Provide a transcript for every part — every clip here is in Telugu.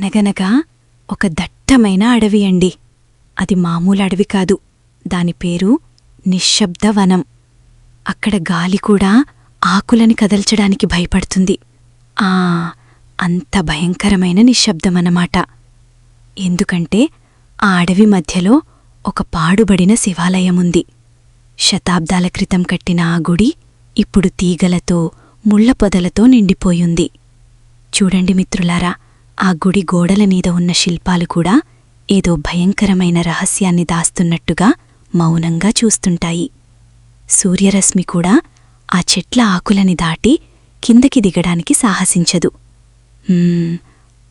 అనగనగా ఒక దట్టమైన అడవి అండి. అది మామూలు అడవి కాదు. దాని పేరు నిశ్శబ్దవనం. అక్కడ గాలి కూడా ఆకులని కదల్చడానికి భయపడుతుంది. ఆ అంత భయంకరమైన నిశ్శబ్దమన్నమాట ఎందుకంటే ఆ అడవి మధ్యలో ఒక పాడుబడిన శివాలయముంది. శతాబ్దాల క్రితం కట్టిన ఆ గుడి ఇప్పుడు తీగలతో ముళ్ళ పొదలతో నిండిపోయుంది. చూడండి మిత్రులారా ఆ గుడి గోడల మీద ఉన్న శిల్పాలు కూడా ఏదో భయంకరమైన రహస్యాన్ని దాస్తున్నట్టుగా మౌనంగా చూస్తుంటాయి. సూర్యరశ్మి కూడా ఆ చెట్ల ఆకులని దాటి కిందకి దిగడానికి సాహసించదు.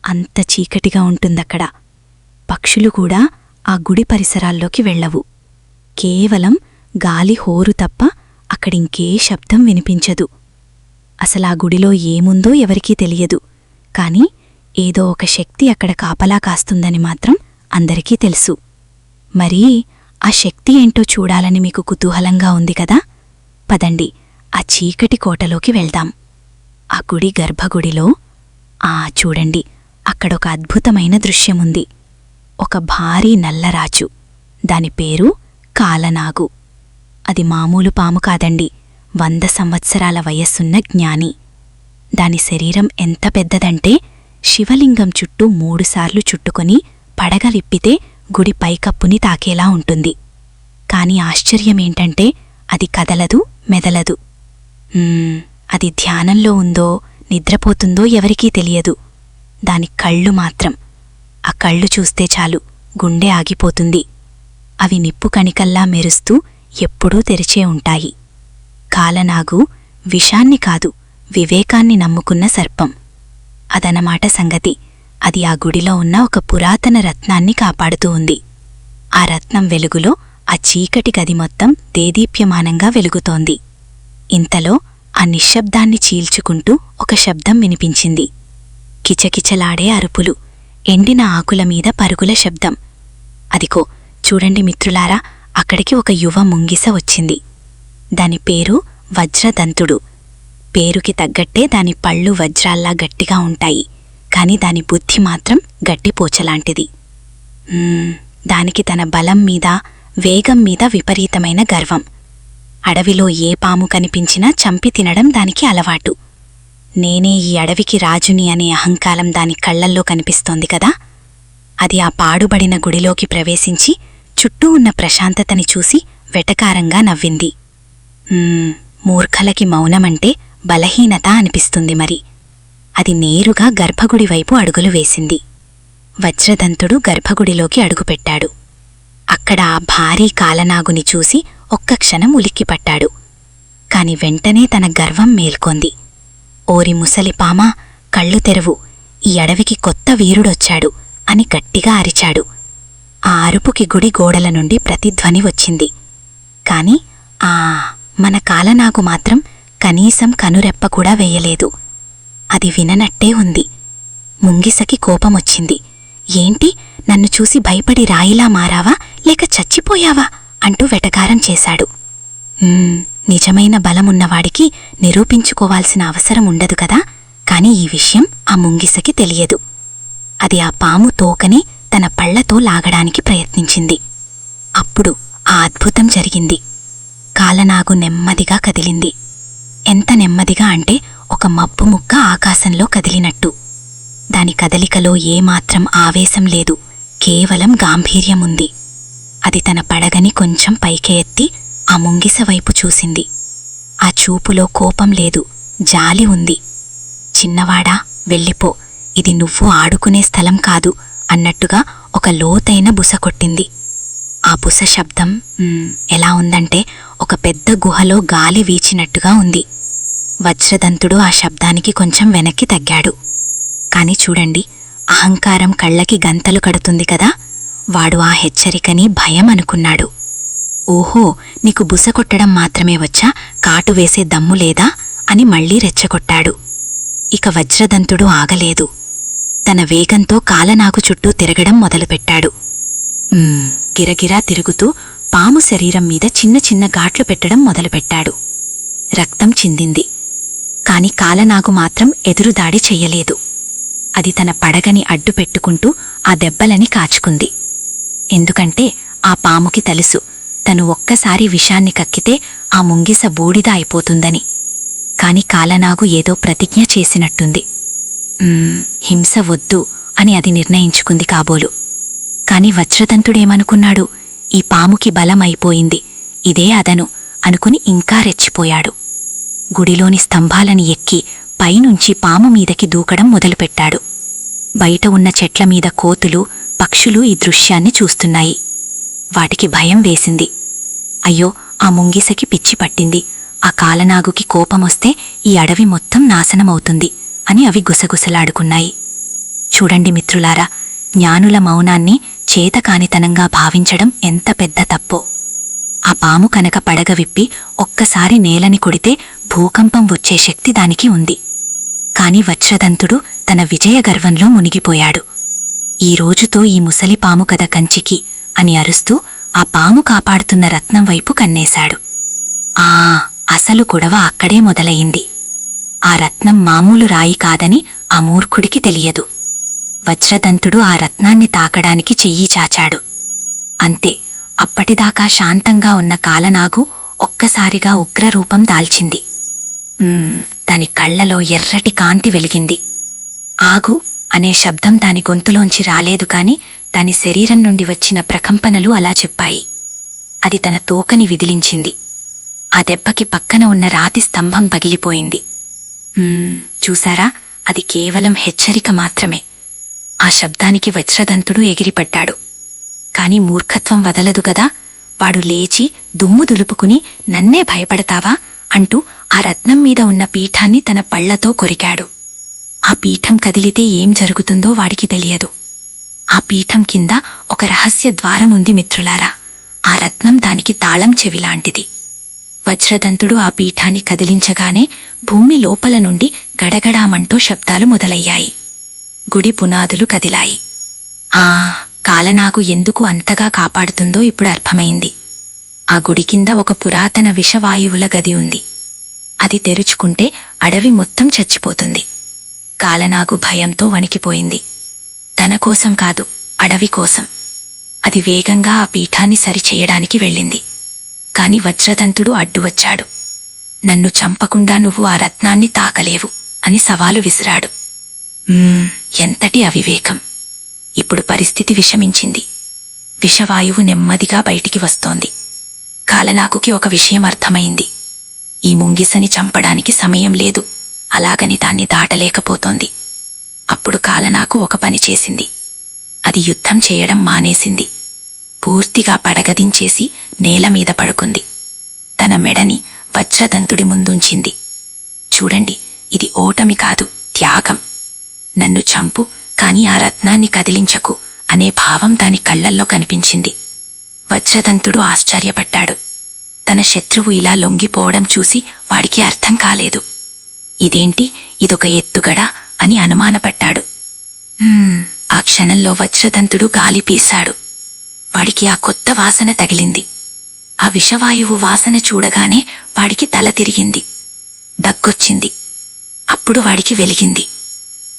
అంత చీకటిగా ఉంటుందక్కడ. పక్షులు కూడా ఆ గుడి పరిసరాల్లోకి వెళ్ళవు. కేవలం గాలి హోరు తప్ప అక్కడింకే శబ్దం వినిపించదు. అసలా గుడిలో ఏముందో ఎవరికీ తెలియదు. కాని ఏదో ఒక శక్తి అక్కడ కాపలా కాస్తుందని మాత్రం అందరికీ తెలుసు. మరి ఆ శక్తి ఏంటో చూడాలని మీకు కుతూహలంగా ఉంది కదా? పదండి ఆ చీకటి కోటలోకి వెళ్దాం. ఆ గుడి గర్భగుడిలో? ఆ చూడండి అక్కడొక అద్భుతమైన దృశ్యముంది. ఒక భారీ నల్లరాచు దాని పేరు కాలనాగు. అది మామూలు పాము కాదండి వంద సంవత్సరాల వయస్సున్న జ్ఞాని. దాని శరీరం ఎంత పెద్దదంటే శివలింగం చుట్టూ మూడుసార్లు చుట్టుకొని పడగలిప్పితే గుడి పైకప్పుని తాకేలా ఉంటుంది. కాని ఆశ్చర్యమేంటంటే అది కదలదు మెదలదు. అది ధ్యానంలో ఉందో నిద్రపోతుందో ఎవరికీ తెలియదు. దాని కళ్ళు మాత్రం. ఆ కళ్ళు చూస్తే చాలు గుండె ఆగిపోతుంది. అవి నిప్పు కణికల్లా మెరుస్తూ ఎప్పుడూ తెరిచే ఉంటాయి. కాలనాగు విషాన్ని కాదు వివేకాన్ని నమ్ముకున్న సర్పం. అదనమాట సంగతి. అది ఆ గుడిలో ఉన్న ఒక పురాతన రత్నాన్ని కాపాడుతూ ఉంది. ఆ రత్నం వెలుగులో ఆ చీకటి గది మొత్తం దేదీప్యమానంగా వెలుగుతోంది. ఇంతలో ఆ నిశ్శబ్దాన్ని చీల్చుకుంటూ ఒక శబ్దం వినిపించింది. కిచకిచలాడే అరుపులు ఎండిన ఆకుల మీద పరుగుల శబ్దం. అదికో చూడండి మిత్రులారా అక్కడికి ఒక యువ ముంగిస వచ్చింది. దాని పేరు వజ్రదంతుడు. పేరుకి తగ్గట్టే దాని పళ్ళు వజ్రాల్లా గట్టిగా ఉంటాయి. కాని దాని బుద్ధి మాత్రం గట్టిపోచలాంటిది దానికి తన బలం మీద వేగం మీద విపరీతమైన గర్వం. అడవిలో ఏ పాము కనిపించినా చంపి తినడం దానికి అలవాటు. నేనే ఈ అడవికి రాజుని అనే అహంకారం దాని కళ్ళల్లో కనిపిస్తోంది కదా? అది ఆ పాడుబడిన గుడిలోకి ప్రవేశించి చుట్టూ ఉన్న ప్రశాంతతని చూసి వెటకారంగా నవ్వింది. మూర్ఖలకి మౌనమంటే బలహీనత అనిపిస్తుంది మరి. అది నేరుగా గర్భగుడి వైపు అడుగులు వేసింది. వజ్రదంతుడు గర్భగుడిలోకి అడుగుపెట్టాడు. అక్కడ ఆ భారీ కాలనాగుని చూసి ఒక్క క్షణం ఉలిక్కిపట్టాడు. కాని వెంటనే తన గర్వం మేల్కొంది. ఓరి ముసలిపామా కళ్ళు తెరువు. ఈ అడవికి కొత్త వీరుడొచ్చాడు అని గట్టిగా అరిచాడు. ఆ అరుపుకి గుడి గోడల నుండి ప్రతిధ్వని వచ్చింది. కాని ఆ మన కాలనాగు మాత్రం కనీసం కనురెప్ప కూడా వేయలేదు. అది విననట్టే ఉంది. ముంగిసకి కోపమొచ్చింది. ఏంటి? నన్ను చూసి భయపడి రాయిలా మారావా? లేక చచ్చిపోయావా? అంటూ వెటకారం చేశాడు. నిజమైన బలమున్నవాడికి నిరూపించుకోవాల్సిన అవసరం ఉండదు కదా? కాని ఈ విషయం ఆ ముంగిసకి తెలియదు. అది ఆ పాము తోకని తన పళ్ళతో లాగడానికి ప్రయత్నించింది. అప్పుడు ఆ అద్భుతం జరిగింది. కాలనాగు నెమ్మదిగా కదిలింది. ఎంత నెమ్మదిగా అంటే ఒక మబ్బు ముక్క ఆకాశంలో కదిలినట్టు. దాని కదలికలో ఏమాత్రం ఆవేశం లేదు కేవలం గాంభీర్యముంది. అది తన పడగని కొంచెం పైకే ఎత్తి ఆ ముంగిస వైపు చూసింది. ఆ చూపులో కోపం లేదు జాలి ఉంది. చిన్నవాడా వెళ్ళిపో ఇది నువ్వు ఆడుకునే స్థలం కాదు అన్నట్టుగా ఒక లోతైన బుస కొట్టింది. ఆ బుస శబ్దం ఎలా ఉందంటే ఒక పెద్ద గుహలో గాలి వీచినట్టుగా ఉంది. వజ్రదంతుడు ఆ శబ్దానికి కొంచెం వెనక్కి తగ్గాడు. కాని చూడండి అహంకారం కళ్ళకి గంతలు కడుతుంది కదా? వాడు ఆ హెచ్చరికని భయం అనుకున్నాడు. ఓహో నీకు బుస కొట్టడం మాత్రమే వచ్చా? కాటు వేసే దమ్ము లేదా? అని మళ్ళీ రెచ్చగొట్టాడు. ఇక వజ్రదంతుడు ఆగలేదు. తన వేగంతో కాలనాగు చుట్టూ తిరగడం మొదలుపెట్టాడు. గిరగిరా తిరుగుతూ పాము శరీరం మీద చిన్న చిన్న ఘాట్లు పెట్టడం మొదలుపెట్టాడు. రక్తం చిందింది. కాని కాలనాగు మాత్రం ఎదురుదాడి చెయ్యలేదు. అది తన పడగని అడ్డు పెట్టుకుంటూ ఆ దెబ్బలని కాచుకుంది. ఎందుకంటే ఆ పాముకి తెలుసు తను ఒక్కసారి విషాన్ని కక్కితే ఆ ముంగిస బూడిద అయిపోతుందని. కాని కాలనాగు ఏదో ప్రతిజ్ఞ చేసినట్టుంది. హింస వద్దు అని అది నిర్ణయించుకుంది కాబోలు. కాని వజ్రదంతుడేమనుకున్నాడు? ఈ పాముకి బలం అయిపోయింది ఇదే అదను అనుకుని ఇంకా రెచ్చిపోయాడు. గుడిలోని స్తంభాలని ఎక్కి పైనుంచి పాము మీదకి దూకడం మొదలుపెట్టాడు. బయట ఉన్న చెట్ల మీద కోతులు పక్షులు ఈ దృశ్యాన్ని చూస్తున్నాయి. వాటికి భయం వేసింది. అయ్యో ఆ ముంగిసకి పిచ్చి పట్టింది. ఆ కాలనాగుకి కోపమొస్తే ఈ అడవి మొత్తం నాశనమవుతుంది అని అవి గుసగుసలాడుకున్నాయి. చూడండి మిత్రులారా జ్ఞానుల మౌనాన్ని చేతకానితనంగా భావించడం ఎంత పెద్ద తప్పో. ఆ పాము కనుక పడగ విప్పి ఒక్కసారి నేలని కొడితే భూకంపం వచ్చే శక్తి దానికి ఉంది. కాని వజ్రదంతుడు తన విజయ గర్వంలో మునిగిపోయాడు. ఈ రోజుతో ఈ ముసలి పాము కథ కంచికి అని అరుస్తూ ఆ పాము కాపాడుతున్న రత్నం వైపు కన్నేశాడు. ఆ అసలు గొడవ అక్కడే మొదలయింది ఆ రత్నం మామూలు రాయి కాదని ఆ మూర్ఖుడికి తెలియదు. వజ్రదంతుడు ఆ రత్నాన్ని తాకడానికి చెయ్యి చాచాడు. అంతే అప్పటిదాకా శాంతంగా ఉన్న కాలనాగు ఒక్కసారిగా ఉగ్రరూపం దాల్చింది. దాని కళ్ళలో ఎర్రటి కాంతి వెలిగింది. ఆగు అనే శబ్దం దాని గొంతులోంచి రాలేదు కాని దాని శరీరం నుండి వచ్చిన ప్రకంపనలు అలా చెప్పాయి. అది తన తోకని విదిలించింది. ఆ దెబ్బకి పక్కన ఉన్న రాతి స్తంభం పగిలిపోయింది. "మ్మ్, చూసారా? అది కేవలం హెచ్చరిక మాత్రమే. ఆ శబ్దానికి వజ్రదంతుడు ఎగిరిపడ్డాడు. కాని మూర్ఖత్వం వదలదు గదా వాడు లేచి దుమ్ము దులుపుకుని నన్నే భయపడతావా? అంటూ ఆ రత్నం మీద ఉన్న పీఠాన్ని తన పళ్ళతో కొరికాడు. ఆ పీఠం కదిలితే ఏం జరుగుతుందో వాడికి తెలియదు. ఆ పీఠం కింద ఒక రహస్య ద్వారం ఉంది మిత్రులారా. ఆ రత్నం దానికి తాళం చెవిలాంటిది వజ్రదంతుడు ఆ పీఠాన్ని కదిలించగానే భూమి లోపల నుండి గడగడామంటూ శబ్దాలు మొదలయ్యాయి. గుడి పునాదులు కదిలాయి. ఆ కాలనాగు ఎందుకు అంతగా కాపాడుతుందో ఇప్పుడు అర్థమైంది. ఆ గుడి కింద ఒక పురాతన విషవాయువుల గది ఉంది. అది తెరుచుకుంటే అడవి మొత్తం చచ్చిపోతుంది. కాలనాగు భయంతో వణికిపోయింది. తన కోసం కాదు అడవి కోసం. అది వేగంగా ఆ పీఠాన్ని సరిచేయడానికి వెళ్ళింది. కాని వజ్రదంతుడు అడ్డు వచ్చాడు నన్ను చంపకుండా నువ్వు ఆ రత్నాన్ని తాకలేవు అని సవాలు విసిరాడు. ఎంతటి అవివేకం. ఇప్పుడు పరిస్థితి విషమించింది. విషవాయువు నెమ్మదిగా బయటికి వస్తోంది. కాలనాకుకి ఒక విషయం అర్థమైంది. ఈ ముంగిసని చంపడానికి సమయం లేదు. అలాగని దాన్ని దాటలేకపోతోంది. అప్పుడు కాలనాకు ఒక పని చేసింది. అది యుద్ధం చేయడం మానేసింది. పూర్తిగా పడగదించేసి నేల మీద పడుకుంది. తన మెడని వజ్రదంతుడి ముందుంచింది. చూడండి ఇది ఓటమి కాదు త్యాగం. నన్ను చంపు కాని ఆ రత్నాన్ని కదిలించకు అనే భావం దాని కళ్ళల్లో కనిపించింది. వజ్రదంతుడు ఆశ్చర్యపడ్డాడు. తన శత్రువు ఇలా లొంగిపోవడం చూసి వాడికి అర్థం కాలేదు. ఇదేంటి? ఇదొక ఎత్తుగడ అని అనుమానపడ్డాడు. "హ్మ్," ఆ క్షణంలో వజ్రదంతుడు గాలి పీశాడు. వాడికి ఆ కొత్త వాసన తగిలింది. ఆ విషవాయువు వాసన చూడగానే వాడికి తల తిరిగింది. దగ్గొచ్చింది. అప్పుడు వాడికి వెలిగింది.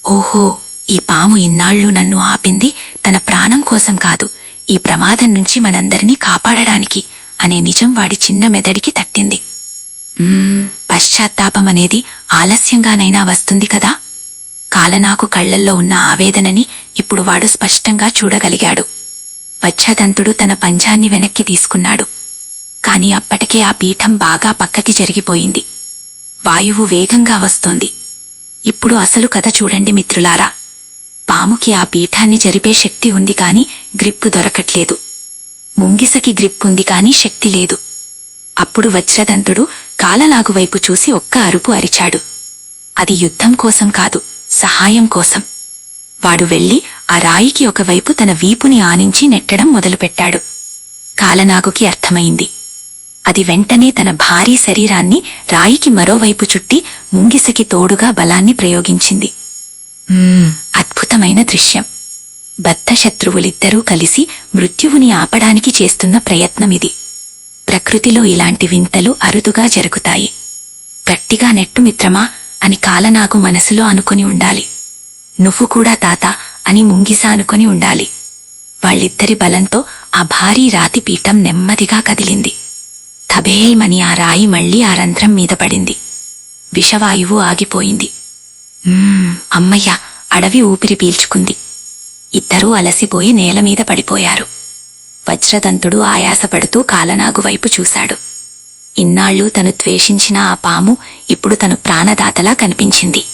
ఓహో ఈ పాము ఇన్నాళ్ళు నన్ను ఆపింది తన ప్రాణం కోసం కాదు ఈ ప్రమాదం నుంచి మనందరినీ కాపాడడానికి. అనే నిజం వాడి చిన్న మెదడికి తట్టింది. పశ్చాత్తాపం అనేది ఆలస్యంగానైనా వస్తుంది కదా? కాలనాకు కళ్ళల్లో ఉన్న ఆవేదనని ఇప్పుడు వాడు స్పష్టంగా చూడగలిగాడు. వజ్రదంతుడు తన పంజాన్ని వెనక్కి తీసుకున్నాడు. కాని అప్పటికే ఆ పీఠం బాగా పక్కకి జరిగిపోయింది. వాయువు వేగంగా వస్తోంది. ఇప్పుడు అసలు కథ చూడండి మిత్రులారా. పాముకి ఆ పీఠాన్ని జరిపే శక్తి ఉంది కాని గ్రిప్పు దొరకట్లేదు. ముంగిసకి గ్రిప్ ఉంది కాని శక్తి లేదు. అప్పుడు వజ్రదంతుడు కాలలాగువైపు చూసి ఒక్క అరుపు అరిచాడు. అది యుద్ధం కోసం కాదు సహాయం కోసం. వాడు వెళ్ళి ఆ రాయికి ఒకవైపు తన వీపుని ఆనించి నెట్టడం మొదలుపెట్టాడు. కాలనాగుకి అర్థమైంది. అది వెంటనే తన భారీ శరీరాన్ని రాయికి మరోవైపు చుట్టి ముంగిసకి తోడుగా బలాన్ని ప్రయోగించింది. అద్భుతమైన దృశ్యం. బద్ధ శత్రువులిద్దరూ కలిసి మృత్యువుని ఆపడానికి చేస్తున్న ప్రయత్నమిది. ప్రకృతిలో ఇలాంటి వింతలు అరుదుగా జరుగుతాయి. గట్టిగా నెట్టు మిత్రమా అని కాలనాగు మనసులో అనుకుని ఉండాలి. నువ్వు కూడా తాత అని ముంగిస అనుకుని ఉండాలి. వాళ్ళిద్దరి బలంతో ఆ భారీ రాతి పీఠం నెమ్మదిగా కదిలింది. థబేల్మని ఆ రాయి మళ్ళీ ఆ రంధ్రం మీద పడింది. విషవాయువు ఆగిపోయింది. మ్మ్, అమ్మయ్య అడవి ఊపిరి పీల్చుకుంది. ఇద్దరూ అలసిపోయి నేలమీద పడిపోయారు. వజ్రదంతుడు ఆయాసపడుతూ కాలనాగు వైపు చూశాడు. ఇన్నాళ్ళు తను ద్వేషించిన ఆ పాము ఇప్పుడు తను ప్రాణదాతలా కనిపించింది.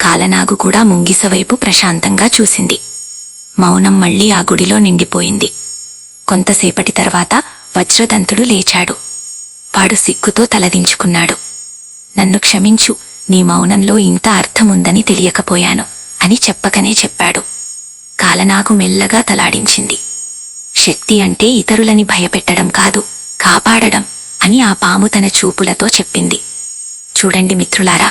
కాలనాగు కూడా ముంగిసవైపు ప్రశాంతంగా చూసింది. మౌనం మళ్ళీ ఆ గుడిలో నిండిపోయింది. కొంతసేపటి తర్వాత వజ్రదంతుడు లేచాడు. వాడు సిగ్గుతో తలదించుకున్నాడు. నన్ను క్షమించు నీ మౌనంలో ఇంత అర్థముందని తెలియకపోయాను అని చెప్పకనే చెప్పాడు. కాలనాకు మెల్లగా తలాడించింది. శక్తి అంటే ఇతరులని భయపెట్టడం కాదు కాపాడడం అని ఆ పాము తన చూపులతో చెప్పింది. చూడండి మిత్రులారా